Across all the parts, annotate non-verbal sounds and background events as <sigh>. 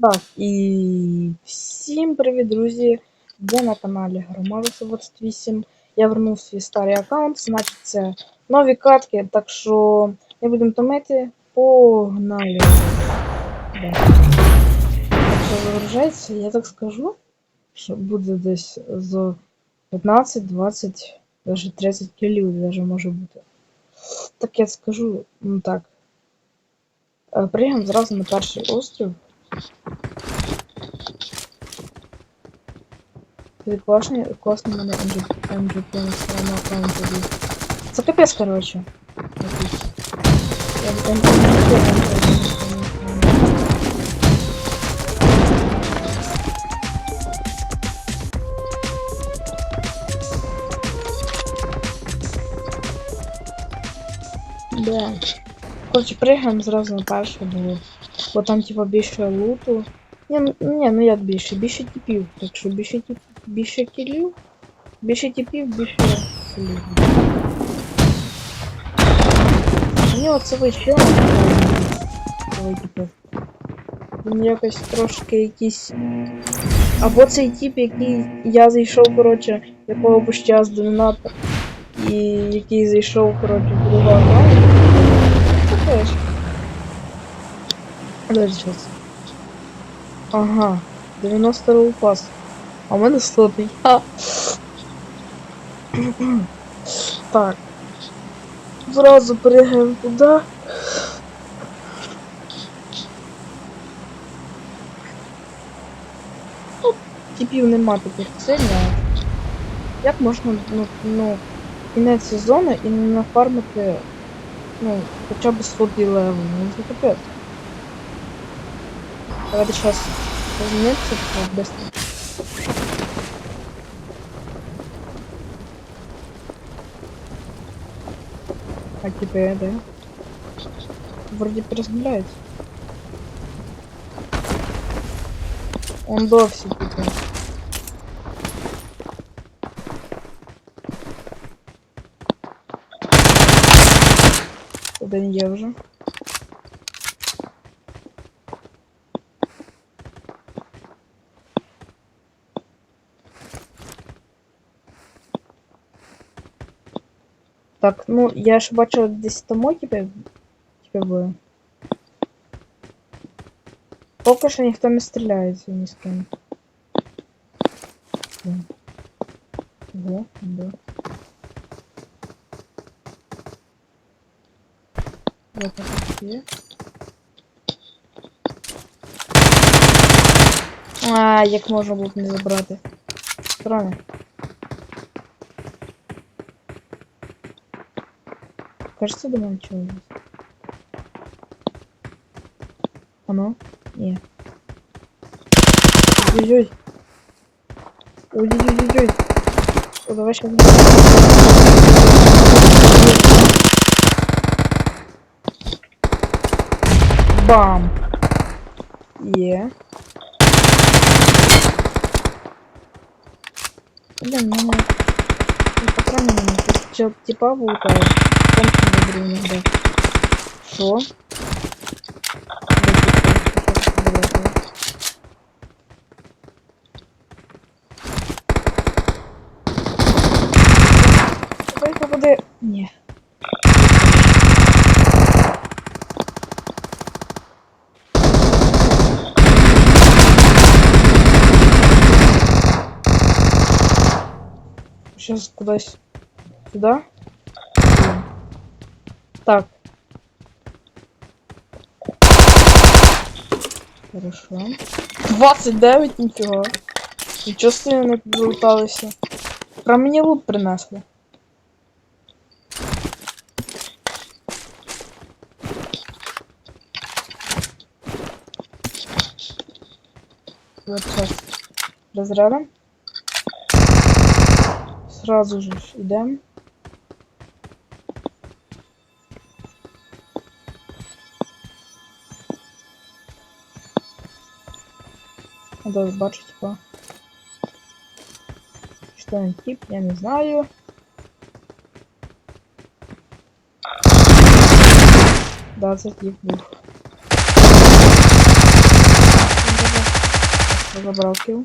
Так, і всім привіт, друзі! Ви на каналі Громада 28. Я вернув свій старий аккаунт, значить це нові катки, так що не будемо томити. Погнали! Да. Так я так скажу, що буде десь з 15, 20, навіть 30 кілів даже може бути. Так я скажу, ну так. Е, Приїхав зразу на перший острів. Це класний, класний в мене MGP на своєму аккаунті був. Це як це. Да. Коротше, пригаємо зразу на перше було. Бо там типа більше луту. Ні, ну- ні, ну як більше? Більше типів. Так що більше тип, більше кілів, більше типів, більше кілів. Мені оце вийшло. Цього типу. Він якось трошки якийсь. Або цей тип, який я зайшов, коротше, якого був час домінатор. І який зайшов, коротше, в другого аккаунту. Це теж. Далі щас. Ага, 90 рул пас. А в мене 100. А. <clears throat> так. Зразу перегаємо туди. Ну, типів нема таких сильно. Як можна, ну, ну, кінець сезону і не нафармити, ну, хоча б 100 левел, ну це капець. Давайте сейчас разминуться быстро. А теперь, да? Вроде перезагружается. Он до типа. Куда не я уже? Так, ну я ж бачила десь тому тебе, тебе було. Поки що ніхто не стріляється ні з ким. Ого, да. Вот так є. А, як можна було б не забрати. Странно. Кажется, думаю, ничего нет. Оно? Не. Ой-ой-ой. Ой-ой-ой-ой. О, давай сейчас. Бам. Е. Блин, ну... Ну, по крайней мере, типа лутает буду иногда. Что? Только буду... Не. Сейчас куда-сюда? Так. Хорошо. 29, нічого. Нічого собі не підлуталися. Про мені лут принесли. Вот сейчас разрядом. Сразу же идем. Надо бачу, типа. Что он тип, я не знаю. Да, це тип був. Забрав кіл.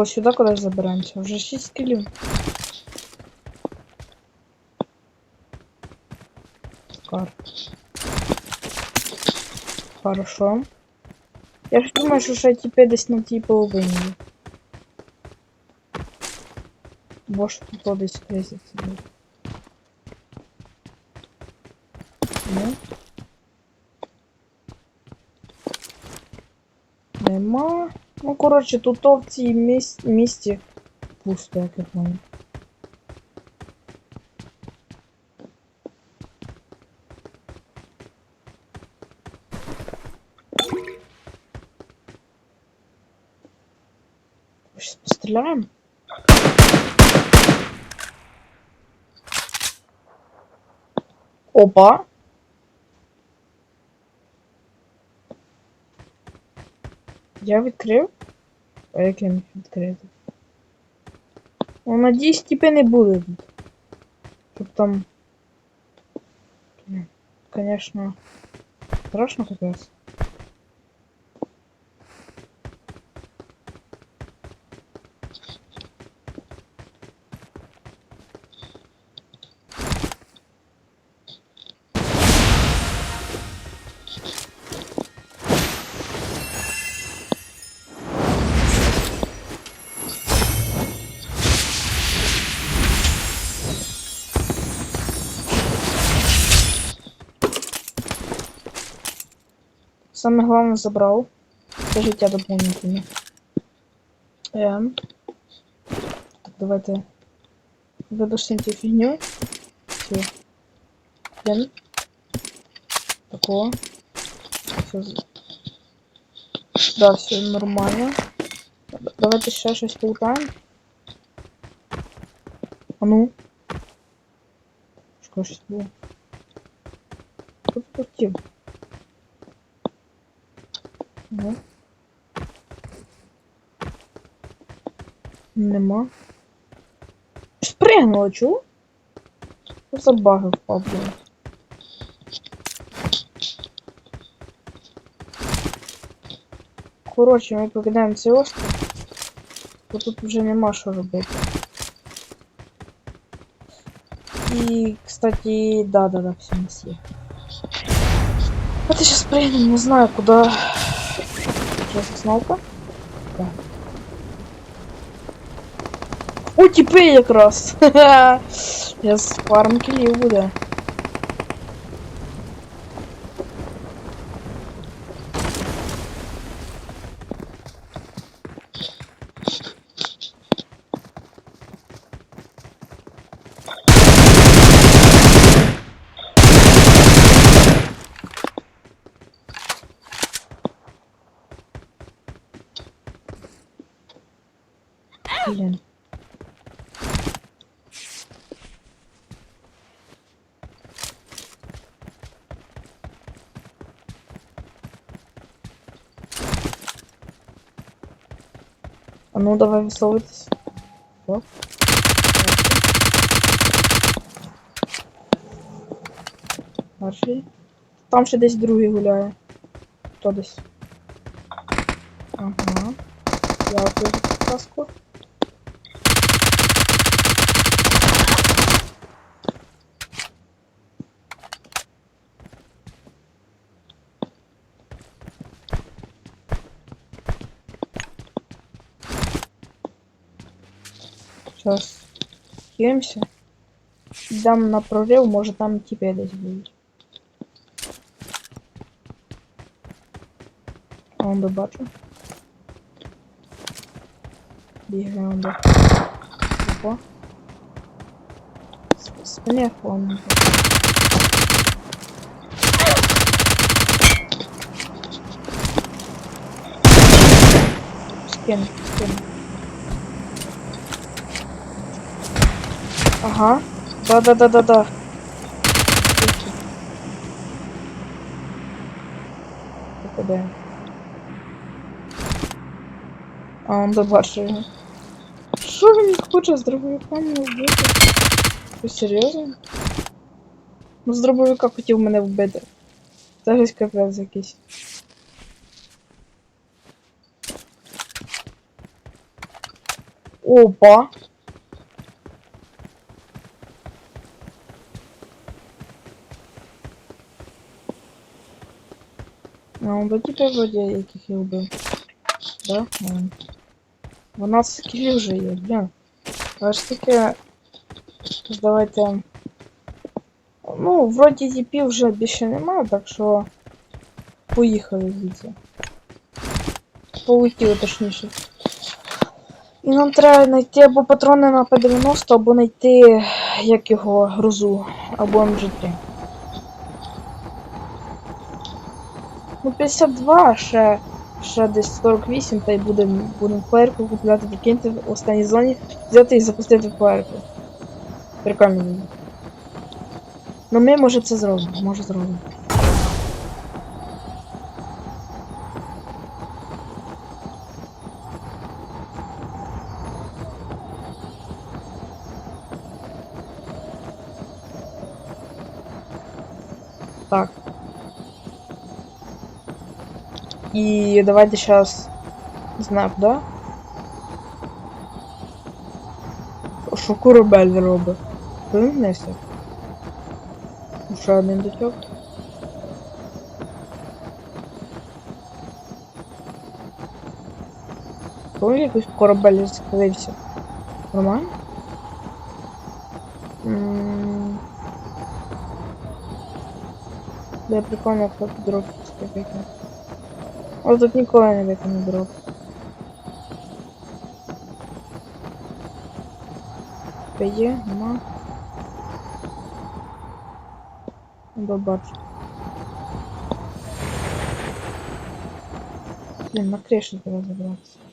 Ось сюда куда забираемся? Уже 6 килю. Карт. Хорошо. Я ж думаю, що ще ті десь на тій половині. Бо ж тут десь кризиться. Ну. Нема. Ну, коротше, тут в цій міс... пусто, як я понял. Щас постріляємо? Опа! Я відкрив? А як я міг відкрити? Ну, надіюсь, тіпи не буде тут. Щоб там. Конечно. Страшно капець. Саме головне забрав. Це життя доповнительне. Ем. Так, давайте видушимо цю фігню. Цю. Блін. Такого. Все. Да, все нормально. Давайте ще щось полутаємо. А ну. Щось було? Хто тут хотів? Ну. Нема. Спригнула, чу? За баги впав, блін? Коротше, ми покидаємо цей острів. Бо тут вже нема що робити. І, кстати, да-да-да, все нас є. А сейчас прыгнем, не знаю куда. Да. О, тіпи якраз. Я з фарм кілів буде. Блін. А ну давай висовуйтесь. О. Перший. Там ще десь другий гуляє. Хто десь? Сейчас кинемся. Дам на прорыв, может там теперь десь будуть. А он би бачу. Бігає он до. Опа. Сп- Спине фон. Спин, спин. Ага. Да-да-да-да-да. А, он добачив його. Що він хоче з дробовиком не вбити? Ви серйозно? Ну, з дробовика хотів мене вбити. Це ж капець якийсь. Опа! Он бы типа вроде яких я вбив. Да? Ладно. 12 кілів вже є, бля. Але ж таке. Давайте. Ну, вроді типів вже більше немає, так що. Поїхали звідси. Полетіли точніше. І нам треба знайти або патрони на П-90, або знайти як його грузу, або МЖ3. Ну, 52, ще, ще десь 48, та й будемо будем плеєрку купляти, прикиньте, в останній зоні взяти і запустити плеєрку. Прикольно. Ну ми може це зробимо, може зробимо. Так. И давайте сейчас не знаю, куда. Що корабель робить? Вимкнеться. Ще один дитьок. Коли якийсь корабель розкрився? Нормально? Да, прикольно, як тут дроп скипити. Але тут ніколи не викину дроп. Та є, нема. Або бачу. Блін, на кришу треба забратися.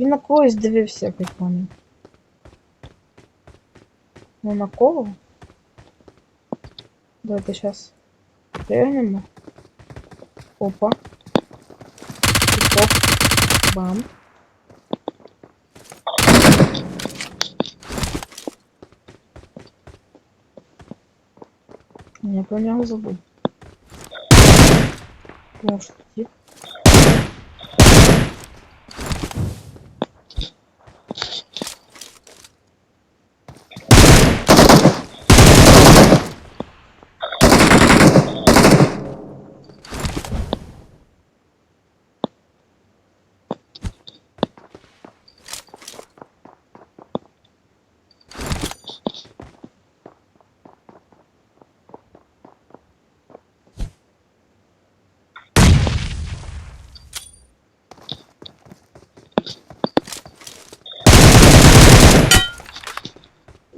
Він на когось дивився, як я пам'ятаю. Ну на кого? Давайте сейчас пригнемо. Опа. Оп. Бам. Я про нього забув. Може, тип.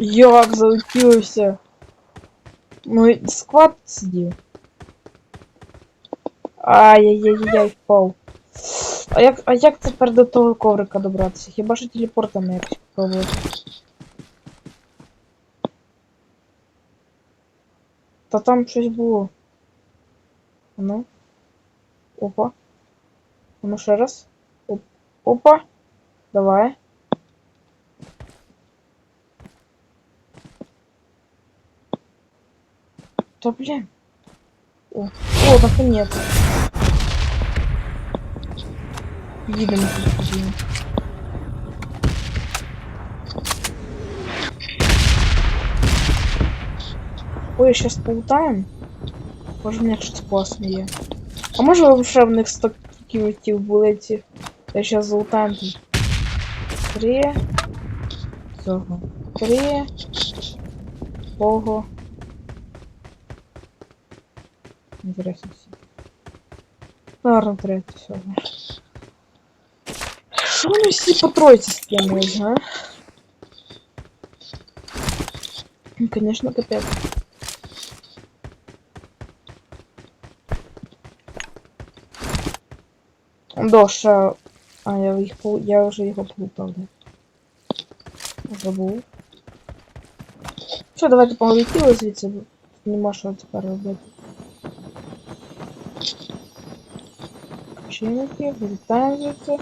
Як залетівся. Ну, і склад сидів. Ай-яй-яй-яй, впав. А як, а як тепер до того коврика добратися? Хіба що телепортами якось пробувати? Та там щось було. А Ну. Опа. А Ну ще раз. Оп. Опа. Давай. Да блин. О, о наконец. Видно, блин. Ой, сейчас полутаем. Може в них щось класне є. А може в них 100 кілотів були ці. Я залутаємо тут. Три. Три. Того. Интересно всі. Наверно, третій сьогодні. Що вони всі по тройці скинулись, га? Ну, Конечно, капець. Доша. А, я їх пол... я вже його плутав, да. Забув. Що, давайте полетіли звідси. Нема що тепер робити. Чинники, вилітаємо звідси.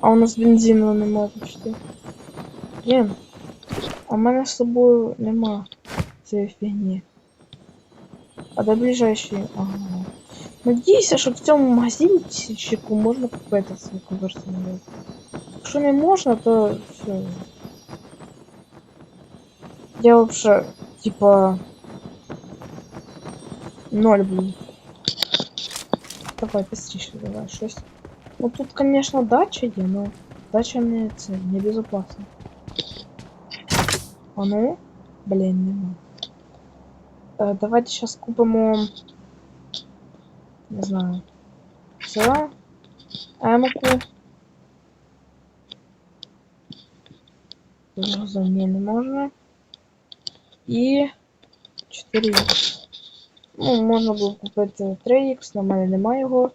А у нас бензину нема почти. Блін. А в мене з собою нема цієї фігні. А де ближайший? Ага. Надіюся, що в цьому магазинчику можна купити свій конверсію. Якщо не можна, то все. Я вообще, типа, ноль буду. Давай, быстрее, давай, щось. Ну тут, конечно, дача є, но дача мне це небезопасно. А ну, блин, нема. Е, давайте сейчас купимо. Не знаю. Це. Емку. Зрозуміло, не можна. І 4х. Ну, можна було купити 3х, на мене немає його.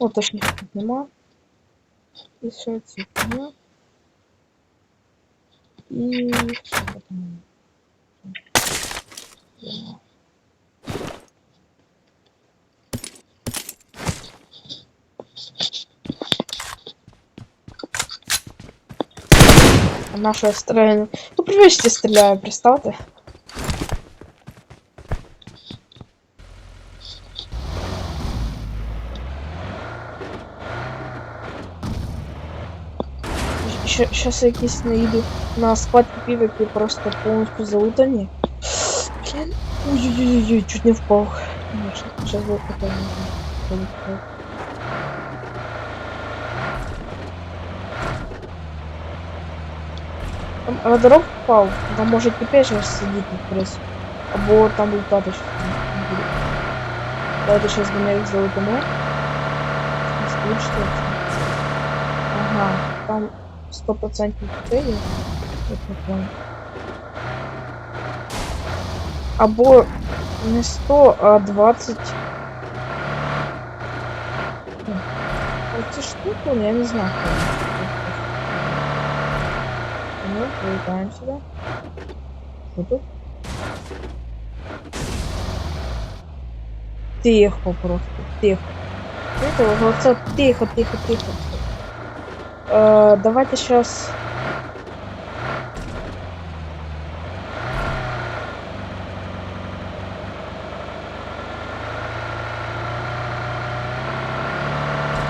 Ну, точніше тут нема. І ще ці фігня. І що там? Нема. А наша. Ну, привычки стреляю, представьте. Сейчас я якісь наїду на склад купів, які просто повністю залутані. Блін. Ой-ой-ой, чуть не впав. Сейчас потом. Там аеродром впав, там може теперь зараз сидіти хтось. Або там лутати щось не. Давайте зараз мене їх залутимо. Ага, там 100% дітей є. Не понял. Або не 100, а 20. Оці штуки, я не знаю. Ну, прилетаем сюда. Что тут? Тихо просто, тихо. Це тихо, тихо, тихо. Э, давайте сейчас...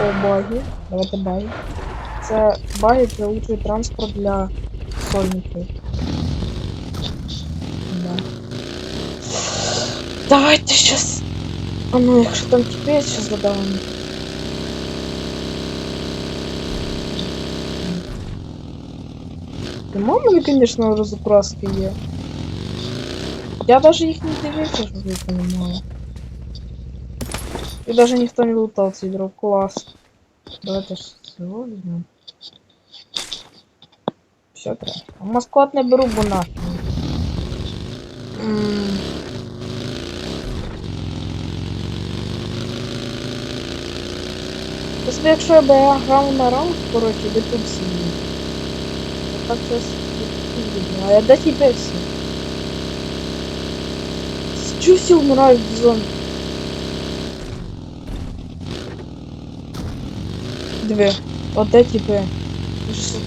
О, баги. Давайте баги. Це баги це лучший транспорт для сольників. Да. Давайте сейчас. А ну, якщо там теперь сейчас задавимо. В мене, конечно, розукраски є. Я даже їх не дивився, щоб ви понимали. І ніхто не лутав цей дроп. Клас. Давайте ж цього. Все треба. А маскот не беру, бо нафіг. Просто якщо б я грав на раунд, коротше, ви тут сиділи. Не видно. А я де тебе всі? Чого всі вмирають в зоні? Диви, от де типи?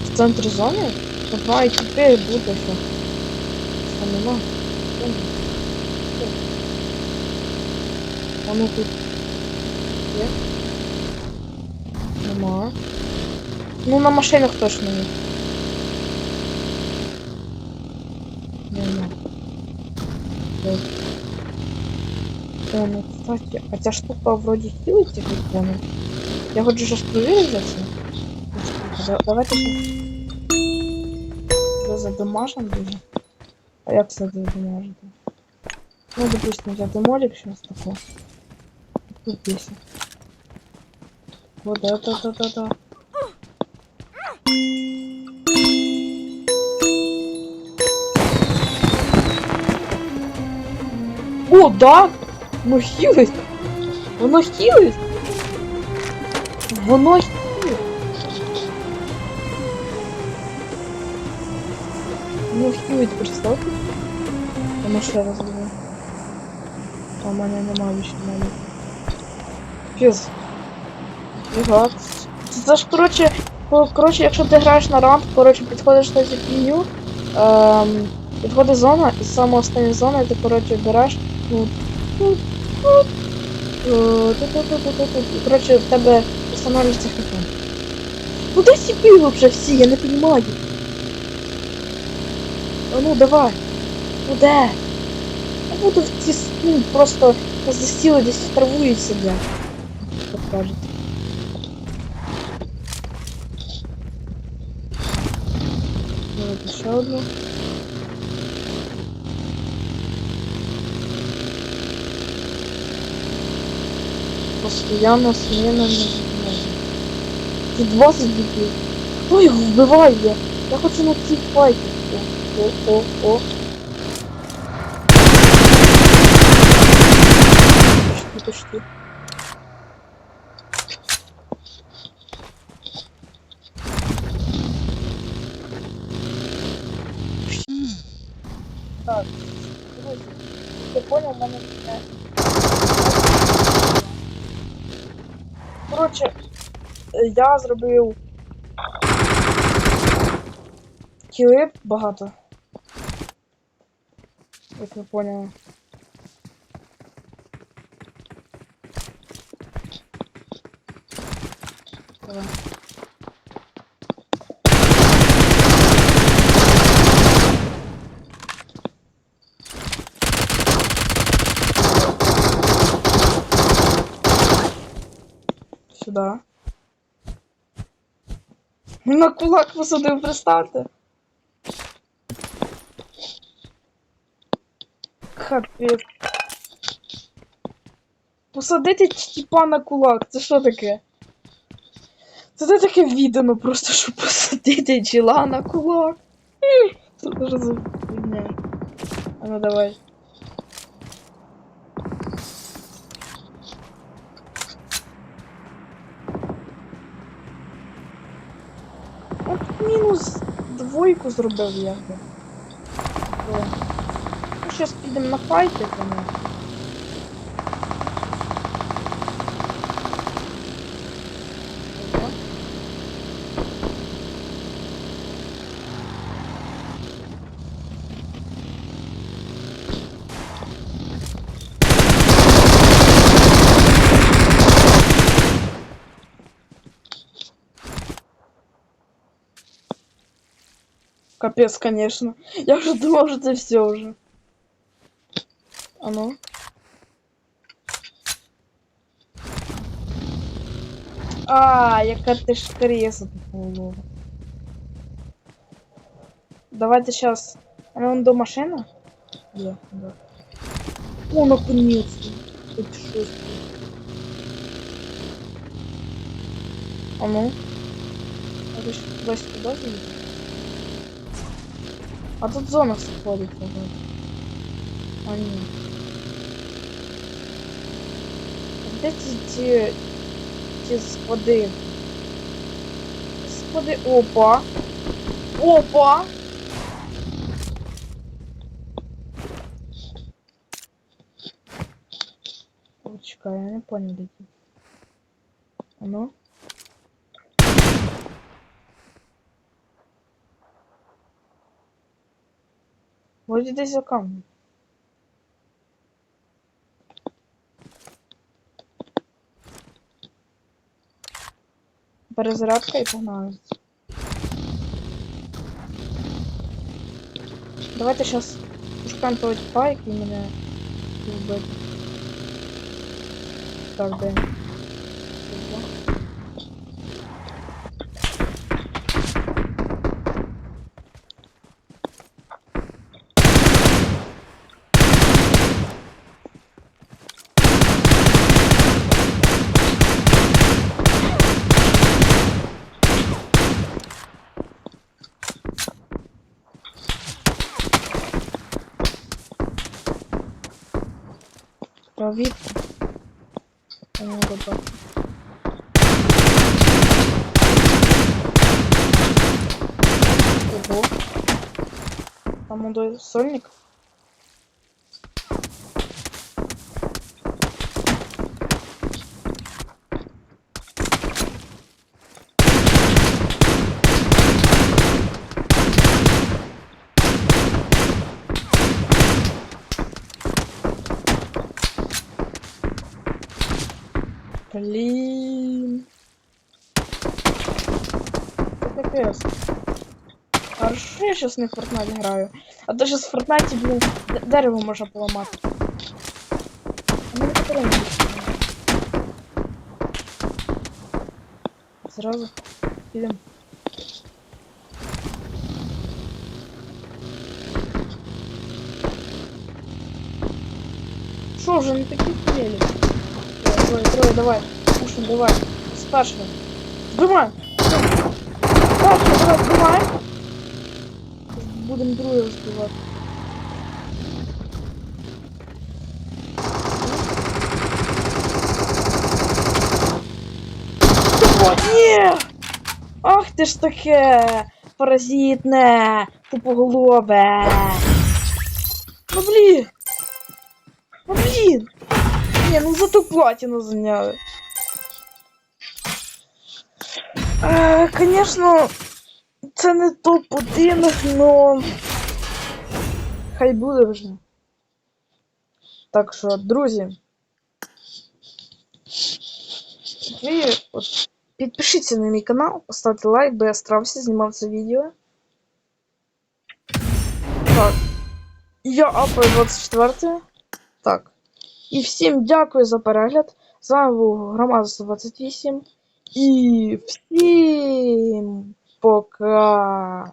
В центрі зони? Два і тепер буде що. Що нема? Що? Що? Тут? Нема. Ну на машинах точно є. Де? О, ну кстати, а ця штука вроді хілить ці телефони. Я хочу щось перевірити за це. Да- Давайте ще. Ви задамажем дуже. А як це задамажити? Ну, допустим, я демолік щось таке. Тут песня. Вот это, да, да, да. О, да! Воно хілить! Воно хілить! Воно хілить! Воно хілить, представте? Воно ще раз буде. А в мене немає більше мене. Піз. Фіга. Це, ж, коротше, ко- коротше, якщо ти граєш на ранг, коротше, підходиш на цю фігню, ем, підходить зона, і саме остання зона, і ти, коротше, береш, ну, ну, ну, е, коротше, в тебе встановлюється хп. Ну де бігли вже всі, я не розумію. А ну, давай. Ну де? Я буду в ці, ну, просто засіли десь в траву і сидять. Як. Давайте ще одну. Постоянно смена знаю. Тут 20 дітей. Хто їх вбиває? Я хочу на цій файті. О, о, о, о. Почти, почти. Так, друзі, ти понял, мене Коротше, е, я зробив кілип багато. Як ви поняли. Сюда. На кулак посадив, представте. Капець. Посадити тіпа на кулак, це що таке? Це де таке відано просто, щоб посадити чіла на кулак. Це дуже за. А ну давай. Двойку зробив я. Ну, зараз підемо на файти, конечно. Капец, конечно. Я уже думал, что это все уже. А ну. А, яка ти ж креса такого. Давайте сейчас. А до машина? Є, да. О, наконец-то. А ну. А кудись туди заїдеш? А тут зона сходить, ага. А ні. А Де ці ці, ці склади? Склади. Опа! Опа! О, чекай, я не понял, де ті. А ну? Вот здесь за камнем. Перезарядка и погнали. Давайте сейчас пушкам пилить пайк именно, меня убить. Так, да. віку. Це не робота. Ого. Там он сольник. Блин. Это капец. Хорошо, я сейчас в Fortnite играю. А то сейчас в Fortnite, блин, дерево можно поломать. А мене буде. Зразу підемо. Що вже не такі хвилі? Троє, троє, давай. Пушим, давай. Першого. Думай! Першого, давай, думай! Будемо друге збивати. О, ні! Ах ти ж таке! Паразитне! Тупоголове! Ну блін! Ну блін! Ні, ну зато платину зайняли. Е, Конечно, це не топ-1, но хай буде вже. Так що, друзі. Ви от, підпишіться на мій канал, поставте лайк, бо я старався знімав це відео. Так. Я апаю 24. Так. І всім дякую за перегляд. З вами був Громада 128. І всім пока.